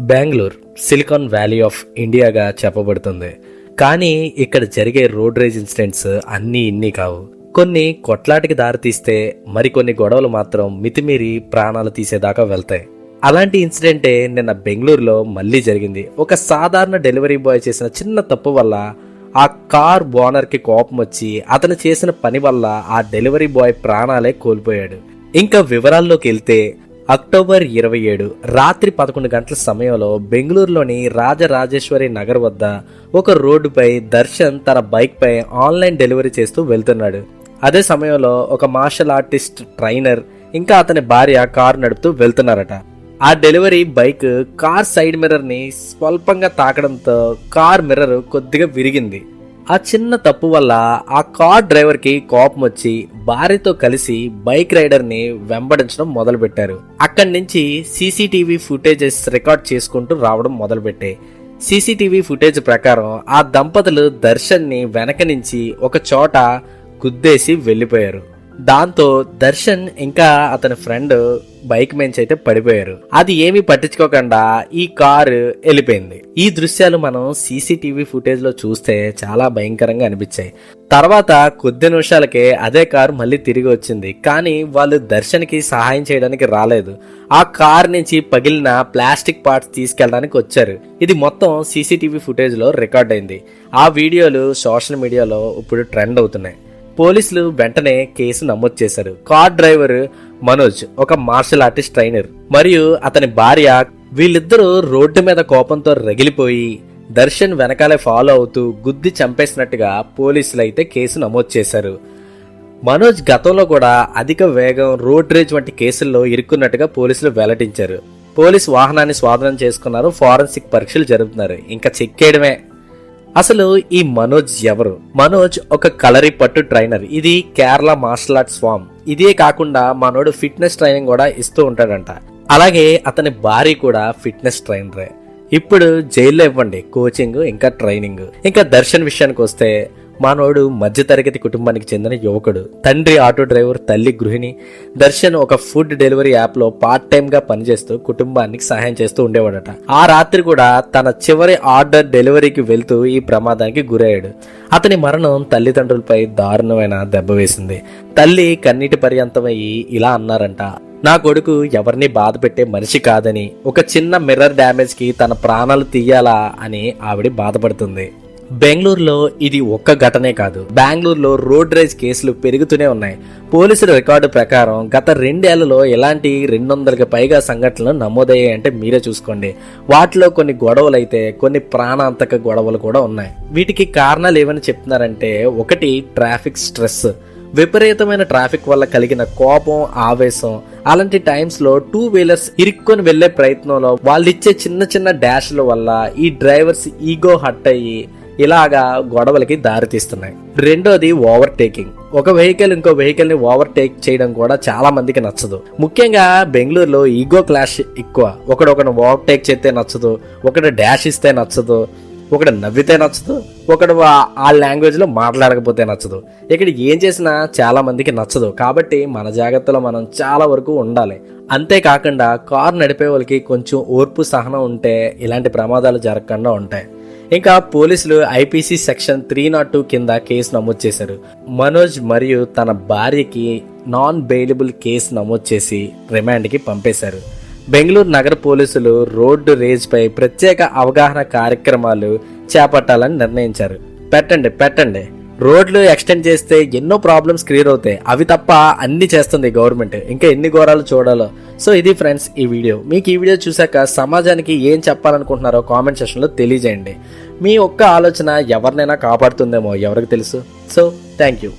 Bengaluru silicon valley of ఇండియాగా చెప్పబడుతుంది. కానీ ఇక్కడ జరిగే రోడ్ రేజ్ ఇన్సిడెంట్స్ అన్నీ ఇన్ని కావు. కొన్ని కొట్లాటికి దారితీస్తే మరికొన్ని గొడవలు మాత్రం మితిమీరి ప్రాణాలు తీసేదాకా వెళ్తాయి. అలాంటి ఇన్సిడెంటే నిన్న బెంగళూరులో మళ్ళీ జరిగింది. ఒక సాధారణ డెలివరీ బాయ్ చేసిన చిన్న తప్పు వల్ల ఆ కార్ బోనర్కి కోపం వచ్చి అతను చేసిన పని వల్ల ఆ డెలివరీ బాయ్ ప్రాణాలే కోల్పోయాడు. ఇంకా వివరాల్లోకి వెళ్తే అక్టోబర్ ఇరవై ఏడు రాత్రి పదకొండు గంటల సమయంలో బెంగళూరులోని రాజరాజేశ్వరి నగర్ వద్ద ఒక రోడ్డుపై దర్శన్ తన బైక్పై ఆన్లైన్ డెలివరీ చేస్తూ వెళ్తున్నాడు. అదే సమయంలో ఒక మార్షల్ ఆర్టిస్ట్ ట్రైనర్ ఇంకా అతని భార్య కారు నడుపుతూ వెళ్తున్నారట. ఆ డెలివరీ బైక్ కార్ సైడ్ మిర్రర్ని స్వల్పంగా తాకడంతో కార్ మిర్రర్ కొద్దిగా విరిగింది. ఆ చిన్న తప్పు వల్ల ఆ కార్ డ్రైవర్కి కోపం వచ్చి భార్యతో కలిసి బైక్ రైడర్ని వెంబడించడం మొదలుపెట్టారు. అక్కడి నుంచి సీసీటీవీ ఫుటేజెస్ రికార్డ్ చేసుకుంటూ రావడం మొదలుపెట్టాయి సీసీటీవీ ఫుటేజ్ ప్రకారం ఆ దంపతులు దర్శన్ని వెనక నుంచి ఒక చోట గుద్దేసి వెళ్ళిపోయారు. దాంతో దర్శన్ ఇంకా అతని ఫ్రెండ్ బైక్ నుంచి అయితే పడిపోయారు. అది ఏమీ పట్టించుకోకుండా ఈ కారు వెళ్ళిపోయింది. ఈ దృశ్యాలు మనం సీసీటీవీ ఫుటేజ్లో చూస్తే చాలా భయంకరంగా అనిపించాయి. తర్వాత కొద్ది నిమిషాలకే అదే కారు మళ్ళీ తిరిగి వచ్చింది. కానీ వాళ్ళు దర్శన్కి సహాయం చేయడానికి రాలేదు. ఆ కార్ నుంచి పగిలిన ప్లాస్టిక్ పార్ట్స్ తీసుకెళ్ళడానికి వచ్చారు. ఇది మొత్తం సీసీటీవీ ఫుటేజ్లో రికార్డ్ అయింది. ఆ వీడియోలు సోషల్ మీడియాలో ఇప్పుడు ట్రెండ్ అవుతున్నాయి. పోలీసులు వెంటనే కేసు నమోదు చేశారు. కార్ డ్రైవర్ మనోజ్ ఒక మార్షల్ ఆర్టిస్ట్ ట్రైనర్. మరియు అతని భార్య వీళ్ళిద్దరూ రోడ్డు మీద కోపంతో రగిలిపోయి దర్శన్ వెనకాలే ఫాలో అవుతూ గుద్ది చంపేసినట్టుగా పోలీసులు అయితే కేసు నమోదు చేశారు. మనోజ్ గతంలో కూడా అధిక వేగం రోడ్ రేజ్ వంటి కేసుల్లో ఇరుక్కున్నట్టుగా పోలీసులు వెల్లడించారు. పోలీసు వాహనాన్ని స్వాధీనం చేసుకున్నారు ఫారెన్సిక్ పరీక్షలు జరుపుతున్నారు. ఇంకా చెక్ చేయడమే అసలు ఈ మనోజ్ ఎవరు? మనోజ్ ఒక కలరి పట్టు ట్రైనర్. ఇది కేరళ మార్షల్ ఆర్ట్స్ ఫామ్. ఇదే కాకుండా మనోడు ఫిట్నెస్ ట్రైనింగ్ కూడా ఇస్తూ ఉంటాడంట. అలాగే అతని భార్య కూడా ఫిట్నెస్ ట్రైనరే. ఇప్పుడు జైల్లో ఇవ్వండి. కోచింగ్ ఇంకా ట్రైనింగ్. ఇంకా దర్శన్ విషయానికి వస్తే మానవుడు మధ్యతరగతి కుటుంబానికి చెందిన యువకుడు. తండ్రి ఆటో డ్రైవర్ తల్లి గృహిణి. దర్శన్ ఒక ఫుడ్ డెలివరీ యాప్లో పార్ట్ టైం గా పనిచేస్తూ కుటుంబానికి సహాయం చేస్తూ ఉండేవాడట. ఆ రాత్రి కూడా తన చివరి ఆర్డర్ డెలివరీకి వెళ్తూ ఈ ప్రమాదానికి గురయ్యాడు. అతని మరణం తల్లిదండ్రులపై దారుణమైన దెబ్బ వేసింది. తల్లి కన్నీటి పర్యంతమయ్యి ఇలా అన్నారంట నా కొడుకు ఎవరిని బాధ పెట్టే మనిషి కాదని ఒక చిన్న మిర్రర్ డ్యామేజ్కి తన ప్రాణాలు తీయాలా అని ఆవిడ బాధపడుతుంది. బెంగళూరులో ఇది ఒక్క ఘటనే కాదు. బెంగళూరులో రోడ్ రేజ్ కేసులు పెరుగుతూనే ఉన్నాయి. పోలీసుల రికార్డు ప్రకారం గత రెండేళ్ళలో ఎలాంటి రెండు వందలకి పైగా సంఘటనలు నమోదయ్యాయంటే మీరే చూసుకోండి. వాటిలో కొన్ని గొడవలు అయితే కొన్ని ప్రాణాంతక గొడవలు కూడా ఉన్నాయి. వీటికి కారణాలు ఏమని చెప్తున్నారంటే ఒకటి ట్రాఫిక్ స్ట్రెస్. విపరీతమైన ట్రాఫిక్ వల్ల కలిగిన కోపం ఆవేశం. అలాంటి టైమ్స్లో టూ వీలర్స్ ఇరుక్కొని వెళ్ళే ప్రయత్నంలో వాళ్ళు ఇచ్చే చిన్న చిన్న డాష్ల వల్ల ఈ డ్రైవర్స్ ఈగో హట్ అయ్యి ఇలాగా గొడవలకి దారితీస్తున్నాయి. రెండోది ఓవర్ టేకింగ్ ఒక వెహికల్ ఇంకో వెహికల్ని ఓవర్ టేక్ చేయడం కూడా చాలా మందికి నచ్చదు. ముఖ్యంగా బెంగళూరులో ఈగో క్లాష్ ఎక్కువ. ఒకడు ఒకడు ఓవర్ టేక్ చేస్తే నచ్చదు ఒకడు డాష్ ఇస్తే నచ్చదు ఒకడు నవ్వితే నచ్చదు ఒకడు ఆ- లాంగ్వేజ్లో లాంగ్వేజ్లో మాట్లాడకపోతే నచ్చదు. ఇక్కడ ఏం చేసినా చాలా మందికి నచ్చదు. కాబట్టి మన జాగ్రత్తలో మనం చాలా వరకు ఉండాలి. అంతేకాకుండా కారు నడిపే వాళ్ళకి కొంచెం ఓర్పు సహనం ఉంటే ఇలాంటి ప్రమాదాలు జరగకుండా ఉంటాయి. ఇంకా పోలీసులు IPC section three nought two కింద కేసు నమోదు చేశారు. మనోజ్ మరియు తన భార్యకి నాన్ బెయిలబుల్ కేసు నమోదు చేసి రిమాండ్కి పంపేశారు. బెంగళూరు నగర పోలీసులు రోడ్డు రేజ్పై ప్రత్యేక అవగాహన కార్యక్రమాలు చేపట్టాలని నిర్ణయించారు. పెట్టండి పెట్టండి. రోడ్లు ఎక్స్టెండ్ చేస్తే ఎన్నో ప్రాబ్లమ్స్ క్లియర్ అవుతాయి. అవి తప్ప అన్ని చేస్తుంది గవర్నమెంట్. ఇంకా ఎన్ని ఘోరాలు చూడాలో. సో ఇది ఫ్రెండ్స్ ఈ వీడియో. మీకు ఈ వీడియో చూశాక సమాజానికి ఏం చెప్పాలనుకుంటున్నారో కామెంట్ సెక్షన్లో తెలియజేయండి. మీ ఒక్క ఆలోచన ఎవరినైనా కాపాడుతుందేమో ఎవరికి తెలుసు? So thank you